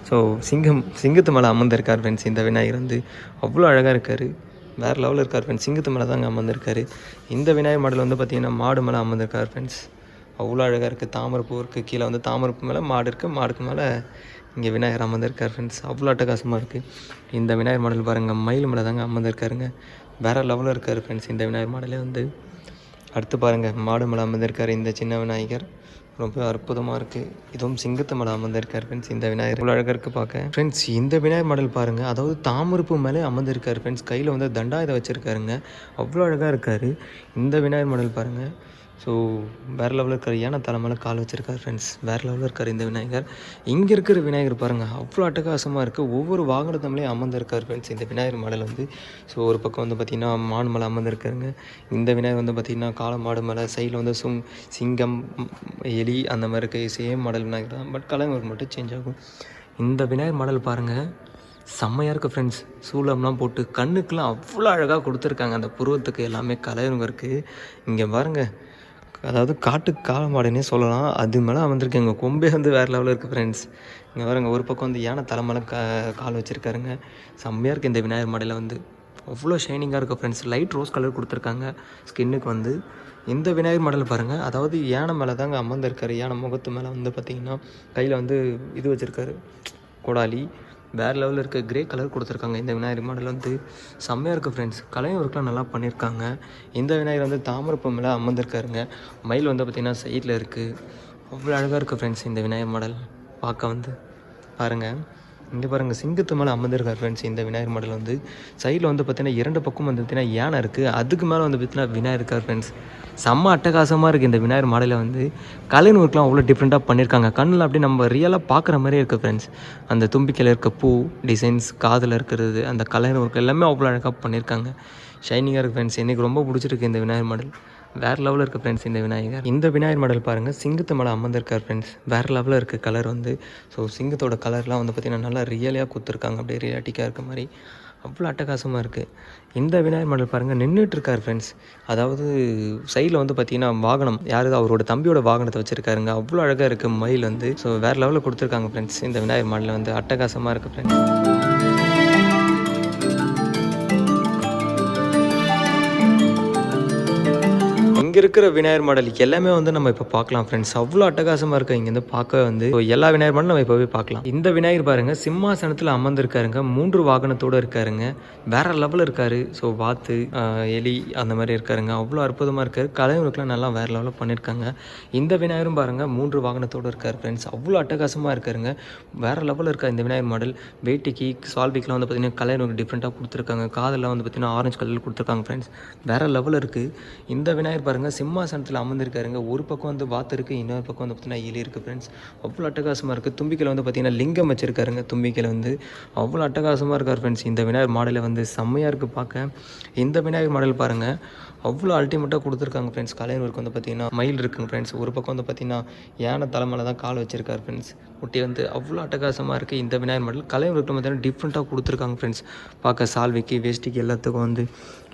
ஸோ சிங்கம் சிங்கத்து மேலே அமர்ந்திருக்கார் ஃப்ரெண்ட்ஸ் இந்த விநாயகர் வந்து அவ்வளோ அழகாக இருக்கார். வேறு லெவலில் இருக்கார் ஃப்ரெண்ட்ஸ் சிங்கத்து மேலே தாங்க அமர்ந்திருக்காரு. இந்த விநாயகர் மாடல் வந்து பார்த்தீங்கன்னா மாடு மேலே அமர்ந்திருக்கார் ஃப்ரெண்ட்ஸ் அவ்வளோ அழகாக இருக்குது தாமரைப்பூ இருக்குது கீழே வந்து தாமரைப்பூ மேலே மாடு இருக்குது மாடுக்கு மேலே இங்கே விநாயகர் அமர்ந்திருக்கார் ஃப்ரெண்ட்ஸ் அவ்வளோ அட்டகாசமாக இருக்குது இந்த விநாயகர் மாடல் பாருங்கள் மயில் மேலே தாங்க அமர்ந்திருக்காருங்க. வேறு லெவலில் இருக்கார் ஃப்ரெண்ட்ஸ் இந்த விநாயகர் மாடலே வந்து அடுத்து பாருங்கள் மாடு மேலே அமர்ந்திருக்கார் இந்த சின்ன விநாயகர். ரொம்ப அற்புதமாக இருக்குது இதுவும் சிங்கத்து மேலே அமர்ந்திருக்கார் ஃப்ரெண்ட்ஸ் இந்த விநாயகர் இவ்வளோ அழகாக இருக்குது பார்க்க ஃப்ரெண்ட்ஸ் இந்த விநாயகர் மாடல் பாருங்கள் அதாவது தாமரப்பு மேலே அமர்ந்திருக்கார் ஃப்ரெண்ட்ஸ் கையில் வந்து தண்டாயுதம் வச்சுருக்காருங்க. அவ்வளோ அழகாக இருக்கார். இந்த விநாயகர் மாடல் பாருங்கள் ஸோ வேறு லெவலில் இருக்கார் ஏன்னா தலைமையில் கால் வச்சிருக்கார் ஃப்ரெண்ட்ஸ் வேறு லெவலில் இருக்கார் இந்த விநாயகர். இங்கே இருக்கிற விநாயகர் பாருங்கள் அவ்வளோ அட்டகாசமாக இருக்குது ஒவ்வொரு வாகனத்தமிலே அமர்ந்திருக்கார் ஃப்ரெண்ட்ஸ் இந்த விநாயகர் மலையில் வந்து. ஸோ ஒரு பக்கம் வந்து பார்த்திங்கன்னா மான் மலை அமர்ந்திருக்காருங்க. இந்த விநாயகர் வந்து பார்த்திங்கன்னா காளை மாடு மலை சைடில் வந்து சுங் சிங்கம் எலி அந்த மாதிரி இருக்குது சேம் மாடல் விநாயகர் தான். பட் கலர் மட்டும் சேஞ்ச் ஆகும். இந்த விநாயகர் மாடல் பாருங்கள் செம்மையாக இருக்குது ஃப்ரெண்ட்ஸ் சூளம்லாம் போட்டு கண்ணுக்கெலாம் அவ்வளோ அழகாக கொடுத்துருக்காங்க. அந்த புருவத்துக்கு எல்லாமே கலருங்க இருக்குது இங்கே பாருங்கள் அதாவது காட்டு காலமாடுன்னே சொல்லலாம். அது மேலே வந்திருக்கு எங்கள் கொம்பே வந்து வேறு லெவலில் இருக்குது ஃப்ரெண்ட்ஸ் இங்கே பாருங்க ஒரு பக்கம் வந்து யானை தலை மேலே கா கால் வச்சுருக்காருங்க. செம்மையாக இருக்குது இந்த விநாயகர் மாடையில் வந்து. அவ்வளோ ஷைனிங்காக இருக்கும் ஃப்ரெண்ட்ஸ் லைட் ரோஸ் கலர் கொடுத்துருக்காங்க ஸ்கின்னுக்கு வந்து. இந்த விநாயகர் மாடல் பாருங்கள் அதாவது யானை மேலே தாங்க அமர்ந்திருக்காரு. யானை முகத்து மேலே வந்து பார்த்திங்கன்னா கையில் வந்து இது வச்சுருக்காரு கோடாலி. வேறு லெவலில் இருக்க கிரே கலர் கொடுத்துருக்காங்க. இந்த விநாயகர் மாடல் வந்து செம்மையாக இருக்குது ஃப்ரெண்ட்ஸ் கலையும் ஒர்க்லாம் நல்லா பண்ணியிருக்காங்க இந்த விநாயகர் வந்து தாமரைப்பூ மேலே அமர்ந்திருக்காருங்க. மயில் வந்து பார்த்திங்கன்னா சைடில் இருக்குது அவ்வளோ அழகாக இருக்குது ஃப்ரெண்ட்ஸ் இந்த விநாயகர் மாடல். பார்க்க வந்து பாருங்கள் இங்கே பாருங்கள் சிங்கத்து மேலே அமர்ந்திருக்கார் ஃப்ரெண்ட்ஸ் இந்த விநாயகர் மாடல் வந்து. சைடில் வந்து பார்த்தீங்கன்னா இரண்டு பக்கம் வந்து பார்த்தீங்கன்னா யானை இருக்குது அதுக்கு மேலே வந்து பார்த்தீங்கன்னா விநாயகர் இருக்கார் ஃப்ரெண்ட்ஸ் செம்ம அட்டகாசமாக இருக்குது இந்த விநாயகர் மாடலில் வந்து. கலைன் ஒர்க்லாம் அவ்வளோ டிஃப்ரெண்ட்டாக பண்ணியிருக்காங்க கண்ணில் அப்படியே நம்ம ரியலாக பார்க்குற மாதிரி இருக்குது ஃப்ரெண்ட்ஸ் அந்த தும்பிக்கையில் இருக்க பூ டிசைன்ஸ் காதில் இருக்கிறது அந்த கலைன் ஒர்க் எல்லாமே அவ்வளோ அழகாக பண்ணியிருக்காங்க ஷைனிங்காக இருக்குது ஃப்ரெண்ட்ஸ் எனக்கு ரொம்ப பிடிச்சிருக்கு இந்த விநாயகர் மாடல். வேறு லெவலில் இருக்குது ஃப்ரெண்ட்ஸ் இந்த விநாயகர். இந்த விநாயகர் மாடல் பாருங்கள் சிங்கத்து மேலே அமர்ந்திருக்கார் ஃப்ரெண்ட்ஸ் வேறு லெவலில் இருக்குது கலர் வந்து. ஸோ சிங்கத்தோட கலர்லாம் வந்து பார்த்திங்கன்னா நல்லா ரியலாக கொடுத்துருக்காங்க அப்படியே ரியாலிட்டிக்காக இருக்க மாதிரி. அவ்வளோ அட்டகாசமாக இருக்குது இந்த விநாயகர் மாடல் பாருங்கள் நின்றுட்டு இருக்கார் ஃப்ரெண்ட்ஸ் அதாவது சைடில் வந்து பார்த்தீங்கன்னா வாகனம். யாராவது அவரோட தம்பியோட வாகனத்தை வச்சுருக்காருங்க. அவ்வளோ அழகாக இருக்குது மயில் வந்து. ஸோ வேறு லெவலில் கொடுத்துருக்காங்க ஃப்ரெண்ட்ஸ் இந்த விநாயகர் மாடலில் வந்து அட்டகாசமாக இருக்குது ஃப்ரெண்ட்ஸ் இருக்கிற விநாயகர் மாடல் எல்லாமே வந்து நம்ம இப்போ பார்க்கலாம் ஃப்ரெண்ட்ஸ் அவ்வளோ அட்டகாசமாக இருக்கு. இங்கேருந்து பார்க்க வந்து எல்லா விநாயகர் மாடலும் நம்ம இப்போவே பார்க்கலாம். இந்த விநாயகர் பாருங்க சிம்மாசனத்தில் அமர்ந்திருக்காருங்க. மூன்று வாகனத்தோடு இருக்காருங்க. வேற லெவலில் இருக்காரு. ஸோ வாத்து எலி அந்த மாதிரி இருக்காருங்க. அவ்வளோ அற்புதமாக இருக்காரு. கலைஞருக்குலாம் நல்லா வேற லெவலில் பண்ணியிருக்காங்க இந்த விநாயகரும் பாருங்க மூன்று வாகனத்தோடு இருக்கார் ஃப்ரெண்ட்ஸ் அவ்வளோ அட்டகாசமாக இருக்காருங்க. வேற லெவலில் இருக்கா இந்த விநாயகர் மாடல். வேட்டிக்கு சால்விக்கெலாம் வந்து பார்த்தீங்கன்னா கலர் டிஃப்ரெண்ட்டாக கொடுத்துருக்காங்க. காதெல்லாம் வந்து பார்த்தீங்கன்னா ஆரஞ்சு கலரில் கொடுத்துருக்காங்க ஃப்ரெண்ட்ஸ் வேற லெவலில் இருக்குது இந்த விநாயகர் பாருங்க சிம்மாசனத்தில் அமர்ந்திருக்காருங்க. ஒரு பக்கம் வந்து வாத்து இருக்குது இன்னொரு பக்கம் வந்து பார்த்தீங்கன்னா ஈலி இருக்குது ஃப்ரெண்ட்ஸ் அவ்வளோ அட்டகாசமாக இருக்குது தும்பிக்கையில் வந்து பார்த்தீங்கன்னா லிங்கம் வச்சிருக்காருங்க தும்பிக்கையில் வந்து. அவ்வளோ அட்டகாசமாக இருக்கார் ஃப்ரெண்ட்ஸ் இந்த விநாயகர் மாடலை வந்து செம்மையாக இருக்குது பார்க்க இந்த விநாயகர் மாடல் பாருங்கள் அவ்வளோ அல்டிமேட்டாக கொடுத்துருக்காங்க ஃப்ரெண்ட்ஸ் கலைஞருக்கு வந்து பார்த்திங்கன்னா மயில் இருக்குங்க ஃப்ரெண்ட்ஸ் ஒரு பக்கம் வந்து பார்த்தீங்கன்னா யானை தலைமையில தான் கால் வச்சிருக்காரு ஃப்ரெண்ட்ஸ் முட்டி வந்து அவ்வளோ அட்டகாசமாக இருக்குது இந்த விநாயகர் மாடல் கலைஞருக்கு பார்த்தீங்கன்னா டிஃப்ரெண்ட்டாக கொடுத்துருக்காங்க ஃப்ரெண்ட்ஸ் பார்க்க சால்விக்கு வேஷ்டிக்கு எல்லாத்துக்கும் வந்து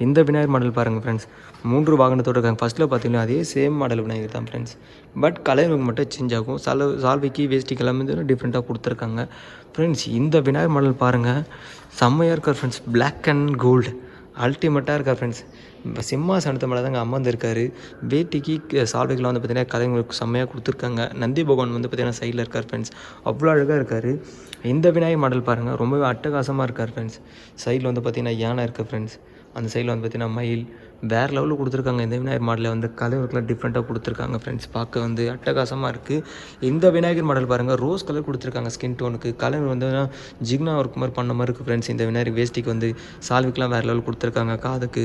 இந்த விநாயகர் மாடல் பாருங்கள் ஃப்ரெண்ட்ஸ் மூன்று வாகனத்தோடு இருக்காங்க. ஃபஸ்ட்டில் பார்த்தீங்கன்னா அதே சேம் மாடல் விநாயகர் தான் ஃப்ரெண்ட்ஸ் பட் கலைஞருக்கு மட்டும் சேஞ்ச் ஆகும். சால சால்விக்கு வேஷ்டிக்கு எல்லாமே வந்து டிஃப்ரெண்ட்டாக கொடுத்துருக்காங்க. ஃப்ரெண்ட்ஸ் இந்த விநாயகர் மாடல் பாருங்கள் செம்மையாக இருக்கார் ஃப்ரெண்ட்ஸ் பிளாக் அண்ட் கோல்டு அல்டிமேட்டாக இருக்கார் ஃப்ரெண்ட்ஸ் சிம்மாசனத்து மேலே தாங்க அமர்ந்திருக்காரு. வேட்டிக்கு க- வந்து பார்த்திங்கன்னா கதைங்களுக்கு செம்மையாக கொடுத்துருக்காங்க. நந்தி பகவான் வந்து பார்த்தீங்கன்னா சைடில் இருக்கார் ஃப்ரெண்ட்ஸ் அவ்வளோ அழகாக இருக்கார். இந்த விநாயகர் மாடல் பாருங்கள் ரொம்பவே அட்டகாசமாக இருக்கார் ஃப்ரெண்ட்ஸ் சைடில் வந்து பார்த்தீங்கன்னா யானை இருக்குது ஃப்ரெண்ட்ஸ் அந்த சைடில் வந்து பார்த்தீங்கன்னா மயில் வேறு லெவலில் கொடுத்துருக்காங்க. இந்த விநாயகர் மாடலில் வந்து கலைவர்க்கெலாம் டிஃப்ரெண்ட்டாக கொடுத்துருக்காங்க ஃப்ரெண்ட்ஸ் பார்க்க வந்து அட்டகாசமாக இருக்குது இந்த விநாயகர் மாடல் பாருங்கள் ரோஸ் கலர் கொடுத்துருக்காங்க ஸ்கின் டோனுக்கு கலர் வந்து ஜிக்னா ஒர்க் மாதிரி பண்ண மாதிரி இருக்குது ஃப்ரெண்ட்ஸ் இந்த விநாயகர் வேஷ்டிக்கு வந்து சால்விக்கெலாம் வேறு லெவல் கொடுத்துருக்காங்க. காதுக்கு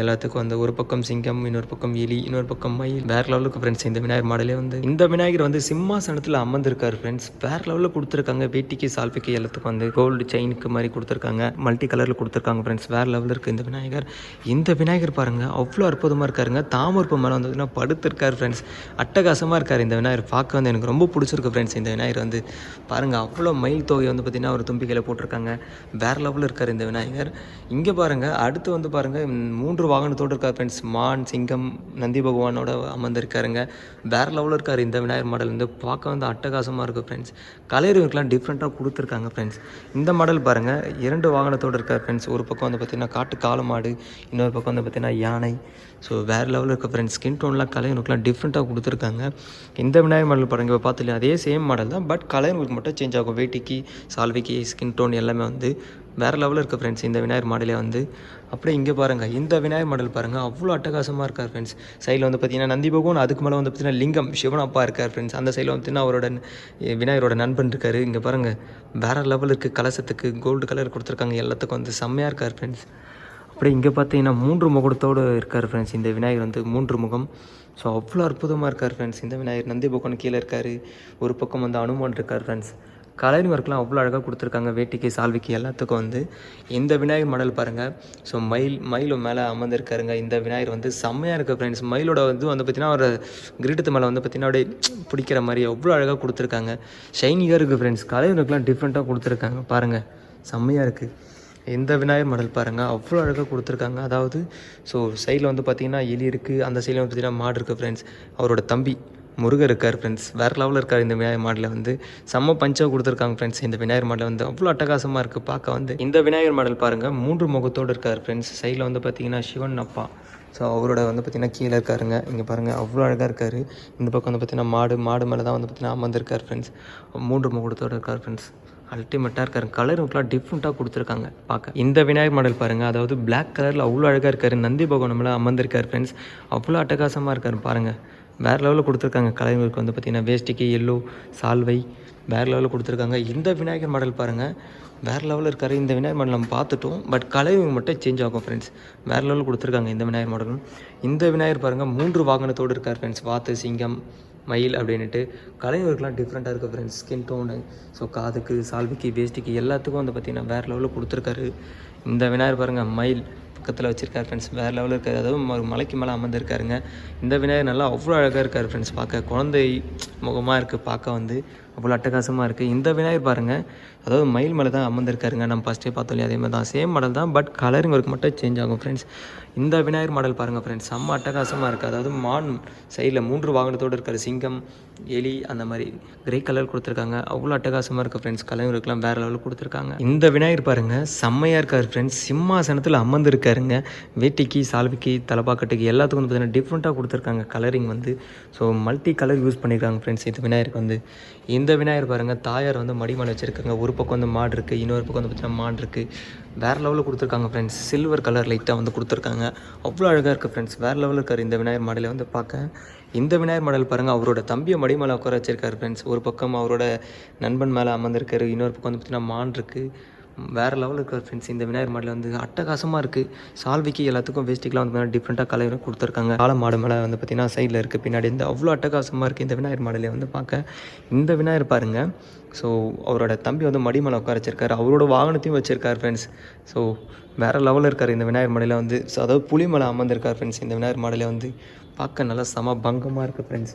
எல்லாத்துக்கும் வந்து ஒரு பக்கம் சிங்கம் இன்னொரு பக்கம் எலி இன்னொரு பக்கம் மயில். வேறு லெவலுக்கு ஃப்ரெண்ட்ஸ் இந்த விநாயகர் மாடலே வந்து இந்த விநாயகர் வந்து சிம்மாசனத்தில் அமர்ந்திருக்காரு ஃப்ரெண்ட்ஸ் வேறு லெவலில் கொடுத்துருக்காங்க. வேட்டிக்கு சால்விக்கு எல்லாத்துக்கும் வந்து கோல்டு செயினுக்கு மாதிரி கொடுத்துருக்காங்க. மல்டி கலரில் கொடுத்துருக்காங்க ஃப்ரெண்ட்ஸ் வேறு லெவலில் இருக்குது இந்த விநாயகர். இந்த விநாயகர் பாருங்கள் அவ்வளோ அற்புதமாக இருக்காருங்க. தாமரப்பு மேலே வந்து படுத்திருக்காரு ஃப்ரெண்ட்ஸ் அட்டகாசமாக இருக்கார் இந்த விநாயகர். பார்க்க வந்து எனக்கு ரொம்ப பிடிச்சிருக்கு ஃப்ரெண்ட்ஸ் இந்த விநாயகர் வந்து. பாருங்கள் அவ்வளோ மயில் தொகை வந்து பார்த்திங்கன்னா ஒரு தும்பிக்கையில் போட்டிருக்காங்க. வேறு லெவலில் இருக்கார் இந்த விநாயகர். இங்கே பாருங்கள் அடுத்து வந்து பாருங்கள் மூன்று வாகனத்தோடு இருக்கார் ஃப்ரெண்ட்ஸ் மான் சிங்கம் நந்தி பகவானோட அமர்ந்திருக்காருங்க. வேறு லெவலில் இருக்கார் இந்த விநாயகர் மாடல் வந்து. பார்க்க வந்து அட்டகாசமாக இருக்குது ஃப்ரெண்ட்ஸ் கலருக்கெலாம் டிஃப்ரெண்ட்டாக கொடுத்துருக்காங்க ஃப்ரெண்ட்ஸ் இந்த மாடல் பாருங்கள் இரண்டு வாகனத்தோடு இருக்கார் ஃப்ரெண்ட்ஸ் ஒரு பக்கம் வந்து பார்த்திங்கன்னா காட்டு காலமாடு இன்னொரு பக்கம் வந்து பார்த்திங்கன்னா யானை. ஸோ வேறு லெவலில் இருக்க ஃப்ரெண்ட்ஸ் ஸ்கின் டோன்லாம் கலைஞருக்குலாம் டிஃப்ரெண்ட்டாக கொடுத்துருக்காங்க. இந்த விநாயகர் மாடல் பாருங்கள் இப்போ பார்த்துல அதே சேம் மாடல் தான் பட் கலைஞருக்கு மட்டும் சேஞ்ச் ஆகும். வேட்டிக்கு சால்விக்கு ஸ்கின் டோன் எல்லாமே வந்து வேறு லெவலில் இருக்க ஃப்ரெண்ட்ஸ் இந்த விநாயகர் மாடலே வந்து. அப்படியே இங்கே பாருங்கள் இந்த விநாயகர் மாடல் பாருங்கள் அவ்வளோ அட்டகாசமாக இருக்கார் ஃப்ரெண்ட்ஸ் சைடில் வந்து பார்த்தீங்கன்னா நந்தி பகவான் அதுக்கு மேலே வந்து பார்த்தீங்கன்னா லிங்கம் சிவன் அப்பா இருக்கார் ஃப்ரெண்ட்ஸ் அந்த சைடில் வந்து பார்த்தீங்கன்னா அவரோட விநாயகரோட நண்பன் இருக்கார். இங்கே பாருங்கள் வேறு லெவலுக்கு கலசத்துக்கு கோல்டு கலர் கொடுத்துருக்காங்க எல்லாத்துக்கும் வந்து செம்மையாக இருக்கார் ஃப்ரெண்ட்ஸ் அப்படியே இங்கே பார்த்தீங்கன்னா மூன்று முகத்தோடு இருக்கார் ஃப்ரெண்ட்ஸ் இந்த விநாயகர் வந்து மூன்று முகம். ஸோ அவ்வளோ அற்புதமாக இருக்கார் ஃப்ரெண்ட்ஸ் இந்த விநாயகர் நந்தி பக்கம் கீழே இருக்கார். ஒரு பக்கம் வந்து அனுமான் இருக்கார் ஃப்ரெண்ட்ஸ் கலரிங் ஒர்க்லாம் அவ்வளோ அழகாக கொடுத்துருக்காங்க. வேட்டிக்கு சால்விக்கு எல்லாத்துக்கும் வந்து. இந்த விநாயகர் மாடல் பாருங்கள் ஸோ மயில் மயில் மேலே அமர்ந்திருக்காருங்க. இந்த விநாயகர் வந்து செம்மையாக இருக்குது ஃப்ரெண்ட்ஸ் மயிலோட வந்து வந்து பார்த்திங்கன்னா ஒரு கிரீட்டத்து மேலே வந்து பார்த்திங்கன்னா அப்படியே பிடிக்கிற மாதிரி அவ்வளோ அழகாக கொடுத்துருக்காங்க. ஷைனிங்காக இருக்குது ஃப்ரெண்ட்ஸ் கலரிங் ஒர்க்லாம் டிஃப்ரெண்ட்டாக கொடுத்துருக்காங்க. பாருங்கள் செம்மையாக இருக்குது இந்த விநாயகர் மாடல் பாருங்கள் அவ்வளோ அழகாக கொடுத்துருக்காங்க. அதாவது ஸோ சைடில் வந்து பார்த்தீங்கன்னா எலி இருக்குது அந்த சைடில் வந்து பார்த்தீங்கன்னா மாடு இருக்குது ஃப்ரெண்ட்ஸ் அவரோட தம்பி முருகர் இருக்கார் ஃப்ரெண்ட்ஸ் வேறு லெவலில் இருக்கார் இந்த விநாயகர் மாடலில் வந்து. செம்ம பஞ்சாக கொடுத்துருக்காங்க ஃப்ரெண்ட்ஸ் இந்த விநாயகர் மாடல் வந்து அவ்வளோ அட்டகாசமாக இருக்குது பார்க்க வந்து. இந்த விநாயகர் மாடல் பாருங்கள் மூன்று முகத்தோடு இருக்கார் ஃப்ரெண்ட்ஸ் சைடில் வந்து பார்த்தீங்கன்னா சிவன் அப்பா. ஸோ அவரோட வந்து பார்த்திங்கன்னா கீழே இருக்காருங்க. இங்கே பாருங்கள் அவ்வளோ அழகாக இருக்கார். இந்த பக்கம் வந்து பார்த்திங்கன்னா மாடு மாடு மேலே தான் வந்து பார்த்திங்கன்னா அமர்ந்திருக்கார் ஃப்ரெண்ட்ஸ் மூன்று முகத்தோடு இருக்கார் ஃப்ரெண்ட்ஸ் அல்டிமேட்டாக இருக்காரு. கலருக்கெலாம் டிஃப்ரெண்ட்டாக கொடுத்துருக்காங்க. பார்க்க. இந்த விநாயகர் மாடல் பாருங்கள் அதாவது பிளாக் கலரில் அவ்வளோ அழகாக இருக்கார். நந்தி பகவான் அமர்ந்திருக்கார் ஃப்ரெண்ட்ஸ் அவ்வளோ அட்டகாசமாக இருக்கார் பாருங்கள் வேறு லெவலில் கொடுத்துருக்காங்க. கலைஞருக்கு வந்து பார்த்திங்கன்னா வேஷ்டிக்கு எல்லோ சால்வை வேறு லெவலில் கொடுத்துருக்காங்க. இந்த விநாயகர் மாடல் பாருங்கள் வேறு லெவலில் இருக்கார். இந்த விநாயகர் மாடல் நம்ம பார்த்துட்டோம். பட் கலைவங்க மட்டும் சேஞ்ச் ஆகும் ஃப்ரெண்ட்ஸ் வேறு லெவலில் கொடுத்துருக்காங்க இந்த விநாயகர் மாடலும். இந்த விநாயகர் பாருங்கள் மூன்று வாகனத்தோடு இருக்கார் ஃப்ரெண்ட்ஸ் வாத்து சிங்கம் மயில் அப்படின்ட்டு கலைஞர்களுக்குலாம் டிஃப்ரெண்ட்டாக இருக்குது ஃப்ரெண்ட்ஸ் ஸ்கின் டோனு ஸோ காதுக்கு சால்விக்கு வேஷ்டிக்கு எல்லாத்துக்கும் வந்து பார்த்திங்கன்னா வேறு லெவலில் கொடுத்துருக்காரு. இந்த விநாயகர் பாருங்கள் மயில். பக்கத்தில் வச்சுருக்காரு ஃப்ரெண்ட்ஸ் வேறு லெவலில் இருக்காரு. அதாவது ஒரு மலைக்கு மேலே அமர்ந்திருக்காருங்க. இந்த விநாயகர் நல்லா அவ்வளோ அழகாக இருக்கார் ஃப்ரெண்ட்ஸ் பார்க்க குழந்தை முகமாக இருக்குது பார்க்க வந்து. அவ்வளோ அட்டகாசமாக இருக்குது இந்த விநாயகர் பாருங்கள் அதாவது மயில் மேலே தான் அமர்ந்திருக்காருங்க. நம்ம ஃபஸ்ட்டே பார்த்தோம் இல்லையா? அதே மாதிரி தான். சேம் மாடல் தான். பட் கலரிங் ஒர்க் மட்டும் சேஞ்ச் ஆகும் ஃப்ரெண்ட்ஸ் இந்த விநாயகர் மாடல் பாருங்கள் ஃப்ரெண்ட்ஸ் செம்ம அட்டகாசமாக இருக்குது அதாவது மான் சைடில் மூன்று வாகனத்தோடு இருக்கார். சிங்கம் எலி அந்த மாதிரி கிரே கலர் கொடுத்துருக்காங்க. அவ்வளோ அட்டகாசமாக இருக்குது ஃப்ரெண்ட்ஸ் கலைஞருக்குலாம் வேறு லெவலில் கொடுத்துருக்காங்க. இந்த விநாயகர் பாருங்கள் செம்மையாக இருக்கார் ஃப்ரெண்ட்ஸ் சிம்மாசனத்தில் கொடுத்துருக்காருங்க வேட்டிக்கு சால்விக்கு தலப்பாக்கட்டுக்கு எல்லாத்துக்கும் வந்து பார்த்தீங்கன்னா டிஃப்ரெண்ட்டாக கொடுத்துருக்காங்க. கலரிங் வந்து. ஸோ மல்டி கலர் யூஸ் பண்ணியிருக்காங்க ஃப்ரெண்ட்ஸ் இந்த விநாயகருக்கு வந்து. இந்த விநாயகர் பாருங்கள் தாயார் வந்து மடிமலை வச்சுருக்காங்க. ஒரு பக்கம் வந்து மாடு இருக்குது இன்னொரு பக்கம் வந்து பார்த்தீங்கன்னா மாடு இருக்குது வேறு லெவலில் கொடுத்துருக்காங்க ஃப்ரெண்ட்ஸ் சில்வர் கலர் லைட்டாக வந்து கொடுத்துருக்காங்க. அவ்வளோ அழகாக இருக்குது ஃப்ரெண்ட்ஸ் வேறு லெவலில் இருக்கார் இந்த விநாயகர் மாடலை வந்து பார்க்க. இந்த விநாயகர் மாடல் பாருங்கள் அவரோட தம்பியை மடிமலை உட்கார வச்சிருக்காரு ஃப்ரெண்ட்ஸ் ஒரு பக்கம் அவரோட நண்பன் மேலே அமர்ந்திருக்காரு. இன்னொரு பக்கம் வந்து பார்த்தீங்கன்னா மான் இருக்குது வேறு லெவலில் இருக்கிற ஃப்ரெண்ட்ஸ் இந்த விநாயகர் மாடல் வந்து அட்டகாசமாக இருக்குது சால்விக்கு எல்லாத்துக்கும் வேஸ்டிக்கெலாம் வந்து பார்த்தீங்கன்னா டிஃப்ரெண்ட்டாக கலர் கொடுத்துருக்காங்க. கால மாடு மேலே வந்து பார்த்திங்கன்னா சைடில் இருக்குது பின்னாடி இந்த அவ்வளோ அட்டகாசமாக இருக்குது இந்த விநாயகர் மாடலே வந்து பார்க்க இந்த விநாயகர் பாருங்கள் ஸோ அவரோட தம்பி வந்து மடி மேலே உட்கார வச்சிருக்காரு. அவரோட வாகனத்தையும் வச்சிருக்கார் ஃப்ரெண்ட்ஸ் ஸோ வேறு லெவலில் இருக்கார் இந்த விநாயகர் மாடலில் வந்து. ஸோ அதாவது புளிமலை மேலே அமர்ந்திருக்கார் ஃப்ரெண்ட்ஸ் இந்த விநாயகர் மாடலில் வந்து பார்க்க நல்லா செம பங்கமாக இருக்குது ஃப்ரெண்ட்ஸ்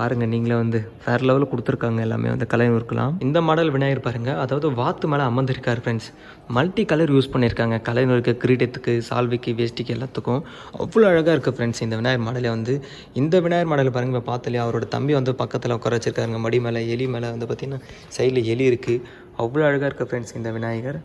பாருங்கள் நீங்களே வந்து வேறு லெவலில் கொடுத்துருக்காங்க எல்லாமே வந்து கலர் ஒர்க்லாம் இந்த மாடல் விநாயகர் பாருங்கள் அதாவது வாத்து மேலே அமர்ந்திருக்கார் ஃப்ரெண்ட்ஸ் மல்டி கலர் யூஸ் பண்ணியிருக்காங்க கலை ஒர்க்கு கிரீடத்துக்கு சால்விக்கு வேஷ்டிக்கு எல்லாத்துக்கும். அவ்வளோ அழகாக இருக்குது ஃப்ரெண்ட்ஸ் இந்த விநாயகர் மாடலே வந்து. இந்த விநாயகர் மாடலை பாருங்க இப்போ பார்த்தாலே அவரோட தம்பி வந்து பக்கத்தில் உட்கார வச்சிருக்காருங்க மடி மேலே எலி மேலே வந்து பார்த்திங்கன்னா சைடில் எலி இருக்குது அவ்வளோ அழகாக இருக்குது ஃப்ரெண்ட்ஸ் இந்த விநாயகர்.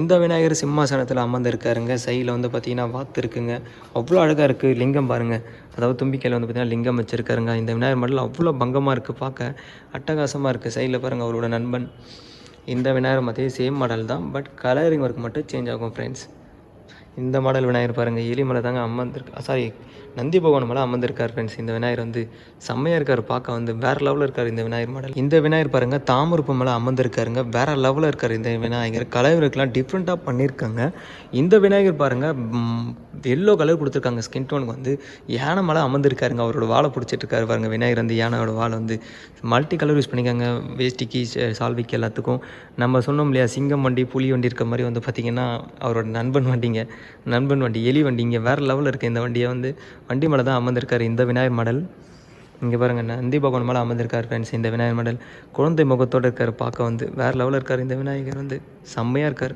இந்த விநாயகர் சிம்மாசனத்தில் அமர்ந்திருக்காருங்க. சைடில் வந்து பார்த்தீங்கன்னா வாத்து இருக்குங்க. அவ்வளோ அழகாக இருக்குது லிங்கம் பாருங்கள் அதாவது தும்பிக்கையில் வந்து பார்த்தீங்கன்னா லிங்கம் வச்சுருக்காருங்க. இந்த விநாயகர் மடல் அவ்வளோ பங்கமாக இருக்குது பார்க்க. அட்டகாசமாக இருக்குது சைடில் பாருங்கள் அவரோட நண்பன். இந்த விநாயகர் மத்திய சேம் மாடல் தான். பட் கலரிங் ஒர்க் மட்டும் சேஞ்ச் ஆகும் ஃப்ரெண்ட்ஸ் இந்த மாடல் விநாயகர் பாருங்கள் எலிமலை தாங்க அமர்ந்திருக்கு சாரி நந்தி பகவான் மேலே அமர்ந்திருக்கார் ஃப்ரெண்ட்ஸ் இந்த விநாயகர் வந்து செம்மையாக இருக்கார் பார்க்க வந்து வேறு லெவலில் இருக்கார் இந்த விநாயகர் மாடல் இந்த விநாயகர் பாருங்கள் தாமரப்பு மேலே அமர்ந்திருக்காருங்க வேறு லெவலில் இருக்கார் இந்த விநாயகர். கலருக்கெல்லாம் டிஃப்ரெண்ட்டாக பண்ணியிருக்காங்க இந்த விநாயகர் பாருங்கள் எல்லோ கலர் கொடுத்துருக்காங்க ஸ்கின் டோனுக்கு வந்து யானை மேலே அமர்ந்திருக்காருங்க அவரோட வாழை பிடிச்சிட்டு இருக்காரு பாருங்க விநாயகர் வந்து யானையோட வாழை வந்து மல்டி கலர் யூஸ் பண்ணிக்காங்க வேஷ்டிக்கு சால்விக்கு எல்லாத்துக்கும். நம்ம சொன்னோம் இல்லையா சிங்கம் வண்டி புலி வண்டி இருக்க மாதிரி வந்து பார்த்திங்கன்னா அவரோட நண்பன் வண்டிங்க நண்பன் வண்டி எலி வண்டிங்க வேறு லெவலில் இருக்குது இந்த வண்டியை வந்து வண்டி மேலே தான் அமர்ந்திருக்கார் இந்த விநாயகர் மாடல். இங்கே பாருங்கள் நந்தி பகவான் மேலே அமர்ந்திருக்கார் ஃப்ரெண்ட்ஸ் இந்த விநாயகர் மாடல். குழந்தை முகத்தோடு இருக்கார் பார்க்க வந்து. வேறு லெவலில் இருக்கார் இந்த விநாயகர் வந்து. செம்மையாக இருக்கார்.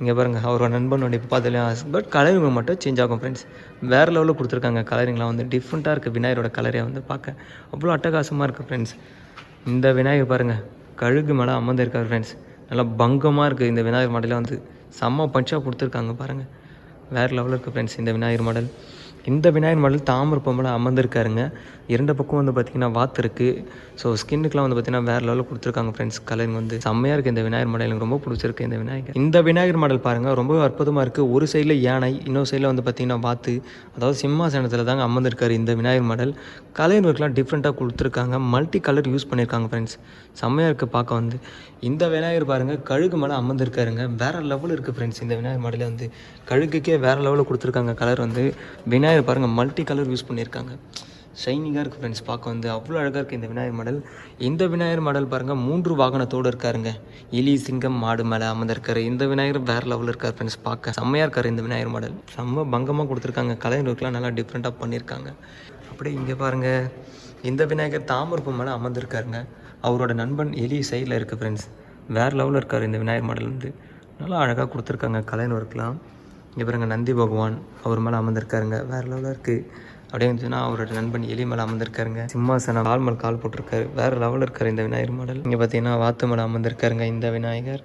இங்கே பாருங்கள் அவரோட நண்பன் வண்டி இப்போ பார்த்துலாம் பட் கலரிங் மட்டும் சேஞ்ச் ஆகும் ஃப்ரெண்ட்ஸ் வேறு லெவலில் கொடுத்துருக்காங்க கலரிங்லாம் வந்து டிஃப்ரெண்ட்டாக இருக்குது விநாயகரோட கலரே வந்து பார்க்க. அவ்வளோ அட்டகாசமாக இருக்குது ஃப்ரெண்ட்ஸ் இந்த விநாயகர் பாருங்கள் கழுகு மேலே அமர்ந்திருக்கார் ஃப்ரெண்ட்ஸ் நல்லா பங்கமாக இருக்குது இந்த விநாயகர் மாடலில் வந்து. செம்ம பஞ்சாக கொடுத்துருக்காங்க பாருங்கள் வேறு லெவலில் இருக்குது ஃப்ரெண்ட்ஸ் இந்த விநாயகர் மாடல். இந்த விநாயகர் மடலில் தாமிர பொம்மலை அமர்ந்திருக்காருங்க. இரண்டு பக்கம் வந்து பார்த்திங்கன்னா வாத்து இருக்குது ஸோ ஸ்கின்னுக்குலாம் வந்து பார்த்திங்கன்னா வேறு லெவலில் கொடுத்துருக்காங்க ஃப்ரெண்ட்ஸ் கலரிங் வந்து செம்மையாக இருக்குது இந்த விநாயகர் மாடல். எனக்கு ரொம்ப பிடிச்சிருக்கு இந்த விநாயகர். இந்த விநாயகர் மாடல் பாருங்கள் ரொம்ப அற்புதமாக இருக்குது ஒரு சைடில் யானை இன்னொரு சைடில் வந்து பார்த்திங்கன்னா வாத்து. அதாவது சிம்மாசனத்தில் தாங்க அமர்ந்திருக்காரு இந்த விநாயகர் மாடல். கலரிங் ஒர்க்லாம் டிஃப்ரெண்ட்டாக கொடுத்துருக்காங்க. மல்டி கலர் யூஸ் பண்ணியிருக்காங்க ஃப்ரெண்ட்ஸ் செம்மையாக இருக்குது பார்க்க வந்து. இந்த விநாயகர் பாருங்கள் கழுகு மேலே அமர்ந்திருக்காருங்க. வேறு லெவல் இருக்குது ஃப்ரெண்ட்ஸ் இந்த விநாயகர் மாடலில் வந்து. கழுகுக்கே வேறு லெவலில் கொடுத்துருக்காங்க கலர் வந்து. விநாயகர் பாருங்கள் மல்டி கலர் யூஸ் பண்ணியிருக்காங்க ஷைனிங்காக இருக்குது ஃப்ரெண்ட்ஸ் பார்க்க வந்து அவ்வளோ அழகாக இருக்குது இந்த விநாயகர் மாடல். இந்த விநாயகர் மாடல் பாருங்கள் மூன்று வாகனத்தோடு இருக்காருங்க. எலி சிங்கம் மாடு மேலே அமர்ந்திருக்காரு இந்த விநாயகர் வேறு லெவலில் இருக்கார் ஃப்ரெண்ட்ஸ் பார்க்க செம்மையாக இருக்கார் இந்த விநாயகர் மாடல். செம்ம பங்கமாக கொடுத்துருக்காங்க. கலைஞர்களுக்கெலாம் ஒர்க்லாம் நல்லா டிஃப்ரெண்ட்டாக பண்ணியிருக்காங்க அப்படியே இங்கே பாருங்கள் இந்த விநாயகர் தாமரப்பு மேலே அமர்ந்திருக்காருங்க அவரோட நண்பன் எலி சைடில் இருக்குது ஃப்ரெண்ட்ஸ் வேறு லெவலில் இருக்கார் இந்த விநாயகர் மாடல் வந்து. நல்லா அழகாக கொடுத்துருக்காங்க கலைஞர்களுக்கெலாம் இங்கே பாருங்க நந்தி பகவான் அவர் மேலே அமர்ந்திருக்காருங்க வேறு லெவலில் இருக்குது அப்படியே இருந்துச்சுன்னா அவரோட நண்பன் எலி மேலே அமர்ந்திருக்காருங்க. சிம்மாசனம் கால் மேல் கால் போட்டிருக்காரு. வேறு லெவலில் இருக்கார் இந்த விநாயகர் மாடல். இங்கே பார்த்தீங்கன்னா வாத்து மேலே அமர்ந்திருக்காருங்க இந்த விநாயகர்.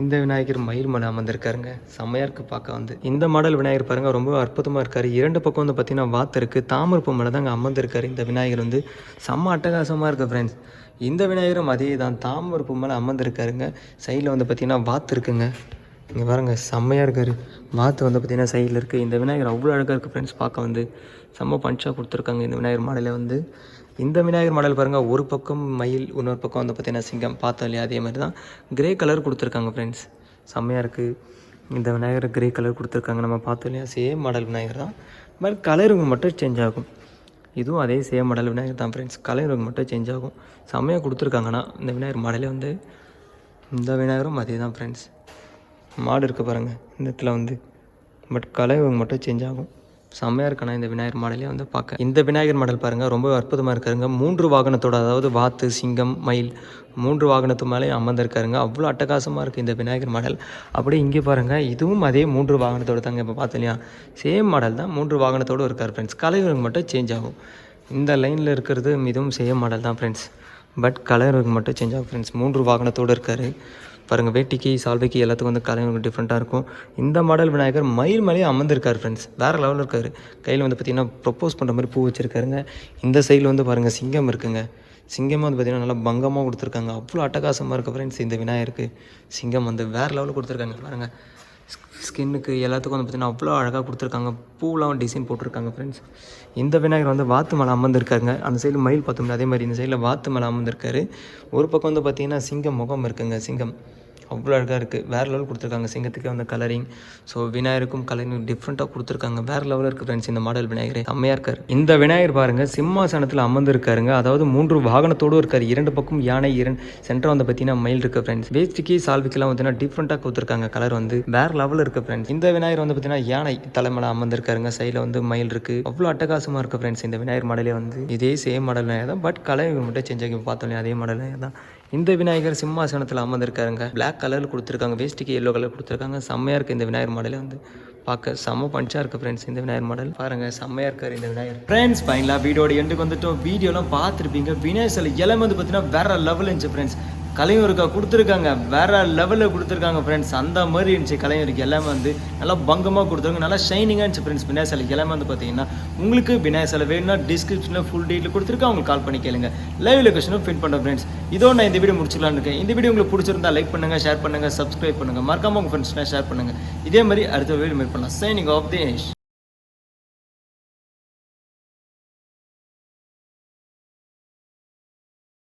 இந்த விநாயகர் மயில் மேலே அமர்ந்திருக்காருங்க. செம்மையாக இருக்குது பார்க்க வந்து. இந்த மாடல் விநாயகர் பாருங்க ரொம்ப அற்புதமாக இருக்கார். இரண்டு பக்கம் வந்து பார்த்தீங்கன்னா வாத்து இருக்குது தாமரப்பு மேலே தாங்க அமர்ந்திருக்காரு இந்த விநாயகர் வந்து. செம்ம அட்டகாசமாக இருக்குது ஃப்ரெண்ட்ஸ் இந்த விநாயகரும் அதே தான் தாமரப்பு மேலே அமர்ந்திருக்காருங்க. சைடில் வந்து பார்த்தீங்கன்னா வாத்து இருக்குங்க. இங்கே பாருங்க செம்மையாக இருக்கார். வாத்து வந்து பார்த்தீங்கன்னா சைடில் இருக்குது இந்த விநாயகர் அவ்வளோ அழகாக இருக்குது ஃப்ரெண்ட்ஸ் பார்க்க வந்து. செம்ம பஞ்சாக கொடுத்துருக்காங்க. இந்த விநாயகர் மாடலில் வந்து இந்த விநாயகர் மாடல் பாருங்கள் ஒரு பக்கம் மயில் இன்னொரு பக்கம் வந்து பார்த்தீங்கன்னா சிங்கம் பார்த்தோம் இல்லையா? அதே மாதிரி தான் கிரே கலர் கொடுத்துருக்காங்க ஃப்ரெண்ட்ஸ் செம்மையாக இருக்குது இந்த விநாயகர் கிரே கலர் கொடுத்துருக்காங்க. நம்ம பார்த்தோம் இல்லையா? சேம் மாடல் விநாயகர் தான். பட் கலருங்க மட்டும் சேஞ்ச் ஆகும். இதுவும் அதே சேம் மாடல் விநாயகர் தான் ஃப்ரெண்ட்ஸ் கலருங்க மட்டும் சேஞ்ச் ஆகும். செம்மையாக கொடுத்துருக்காங்கன்னா இந்த விநாயகர் மாடலே வந்து இந்த விநாயகரும் அதே தான் ஃப்ரெண்ட்ஸ் மாடு இருக்குது பாருங்கள் இந்த இடத்துல வந்து. பட் கலர் மட்டும் சேஞ்ச் ஆகும். செம்மையாக இருக்கணும் இந்த விநாயகர் மாடலே வந்து பார்க்க. இந்த விநாயகர் மாடல் பாருங்கள் ரொம்ப அற்புதமாக இருக்காருங்க மூன்று வாகனத்தோட அதாவது வாத்து சிங்கம் மயில் மூன்று வாகனத்து மேலே அமர்ந்திருக்காருங்க. அவ்வளோ அட்டகாசமாக இருக்குது இந்த விநாயகர் மாடல். அப்படியே இங்கே பாருங்கள் இதுவும் அதே மூன்று வாகனத்தோட தாங்க இப்போ பார்த்தோம் இல்லையா? சேம் மாடல் தான் மூன்று வாகனத்தோடு இருக்கார் ஃப்ரெண்ட்ஸ் கலைவர்கள் மட்டும் சேஞ்ச் ஆகும். இந்த லைனில் இருக்கிறது இதுவும் சேம் மாடல் தான் ஃப்ரெண்ட்ஸ் பட் கலர் மட்டும் சேஞ்ச் ஆகும் ஃப்ரெண்ட்ஸ் மூன்று வாகனத்தோடு இருக்கார். பாருங்கள் வேட்டிக்கு சால்வைக்கு எல்லாத்துக்கும் வந்து கலர் டிஃப்ரெண்ட்டாக இருக்கும். இந்த மாடல் விநாயகர் மயில் மேலேயே அமர்ந்திருக்கார் ஃப்ரெண்ட்ஸ் வேறு லெவலில் இருக்கார். கையில் வந்து பார்த்திங்கன்னா ப்ரொப்போஸ் பண்ணுற மாதிரி பூ வச்சுருக்காருங்க. இந்த சைடில் வந்து பாருங்கள் சிங்கம் இருக்குங்க. சிங்கமாக வந்து பார்த்திங்கன்னா நல்லா பங்கமாக கொடுத்துருக்காங்க. அவ்வளோ அட்டகாசமாக இருக்குது ஃப்ரெண்ட்ஸ் இந்த விநாயகருக்கு. சிங்கம் வந்து வேறு லெவலில் கொடுத்துருக்காங்க பாருங்கள் ஸ்கின்னுக்கு எல்லாத்துக்கும் வந்து பார்த்திங்கன்னா அவ்வளோ அழகாக கொடுத்துருக்காங்க. பூலாம் டிசைன் போட்டிருக்காங்க ஃப்ரெண்ட்ஸ் இந்த விநாயகர் வந்து வாத்து மலை அமர்ந்திருக்காருங்க. அந்த சைடில் மயில் பார்த்தோம்னா அதே மாதிரி இந்த சைடில் வாத்து மலை அமர்ந்திருக்காரு. ஒரு பக்கம் வந்து பார்த்திங்கன்னா சிங்கம் முகம் இருக்குங்க சிங்கம். அவ்வளோ அழகாக இருக்குது வேறு லெவல் கொடுத்துருக்காங்க. சிங்கத்துக்கே வந்து கலரிங் ஸோ விநாயகருக்கும் கலரிங் டிஃப்ரெண்ட்டாக கொடுத்துருக்காங்க. வேறு லெவலில் இருக்குது ஃப்ரெண்ட்ஸ் இந்த மாடல் விநாயகர். செம்மையாக இருக்கார். இந்த விநாயகர் பாருங்கள் சிம்மாசனத்தில் அமர்ந்திருக்காருங்க. அதாவது மூன்று வாகனத்தோடு இருக்கார். இரண்டு பக்கம் யானை இரண்டு சென்டர் வந்து பார்த்தீங்கன்னா மயில் இருக்க ஃப்ரெண்ட்ஸ் வேஸ்டிக்கு சால்விக்கெல்லாம் பார்த்தீங்கன்னா டிஃப்ரெண்ட்டாக கொடுத்துருக்காங்க. கலர் வந்து வேறு லெவலில் இருக்குது ஃப்ரெண்ட்ஸ் இந்த விநாயகர் வந்து பார்த்தீங்கன்னா யானை தலைமையில் அமர்ந்திருக்காருங்க. சைடில் வந்து மயில் இருக்குது அவ்வளோ அட்டகாசமாக இருக்குது ஃப்ரெண்ட்ஸ் இந்த விநாயகர் மாடலே வந்து இதே சேம் மாடல் தான். பட் கலை மட்டும் செஞ்சாங்க ஆகி பார்த்தோம் அதே மாடல் தான். இந்த விநாயகர் சிம்மாசனத்தில் அமர்ந்திருக்காருங்க. பிளாக் கலரில் கொடுத்துருக்காங்க. வேஸ்ட்டுக்கு எல்லோ கலர் கொடுத்துருக்காங்க. செம்மையாக இருக்குது இந்த விநாயகர் மாடலே வந்து. பார்க்க செம்ம பஞ்சாக இருக்குது ஃப்ரெண்ட்ஸ் இந்த விநாயகர் மாடல். பாருங்கள் செம்மையாக இருக்கார் இந்த விநாயகர். ஃப்ரெண்ட்ஸ் ஃபைனலாக வீடியோட எண்டுக்கு வந்துட்டோம். வீடியோலாம் பார்த்துருப்பீங்க. விநாயகர் சிலை எல்லாமே வந்து பார்த்தீங்கன்னா வேற லெவல் இருந்துச்சு ஃப்ரெண்ட்ஸ் கலையும் இருக்கா கொடுத்துருக்காங்க. வேற லெவலில் கொடுத்துருக்காங்க ஃப்ரெண்ட்ஸ் அந்த மாதிரி இருந்துச்சு கலைஞருக்கு. எல்லாமே வந்து நல்லா பங்கமாக கொடுத்துருக்காங்க. நல்லா ஷைனிங்காக இருந்துச்சு ஃப்ரெண்ட்ஸ் விநாயகர் சிலைக்கு. எல்லாமே வந்து பார்த்தீங்கன்னா உங்களுக்கு விநாயகர் சிலை வேணும்னா டிஸ்கிரிப்ஷனில் ஃபுல் டீட்டெயில் கொடுத்துருக்கேன். உங்களுக்கு கால் பண்ணி கேளுங்க. லைவ் லொகேஷனும் ஃபின் பண்ணுறேன் ஃப்ரெண்ட்ஸ் இதோ நான் இந்த வீடியோ முடிச்சுக்கலாம்னு இருக்கேன். இந்த வீடியோ உங்களுக்கு பிடிச்சிருந்தா லைக் பண்ணுங்கள் ஷேர் பண்ணுங்க சப்ஸ்கிரைப் பண்ணுங்கள் மறக்காமல் உங்கள் ஃப்ரெண்ட்ஸ்லாம் ஷேர் பண்ணுங்க. இதே மாதிரி அடுத்த வீடியோ மீட் பண்ணலாம். Signing off Desh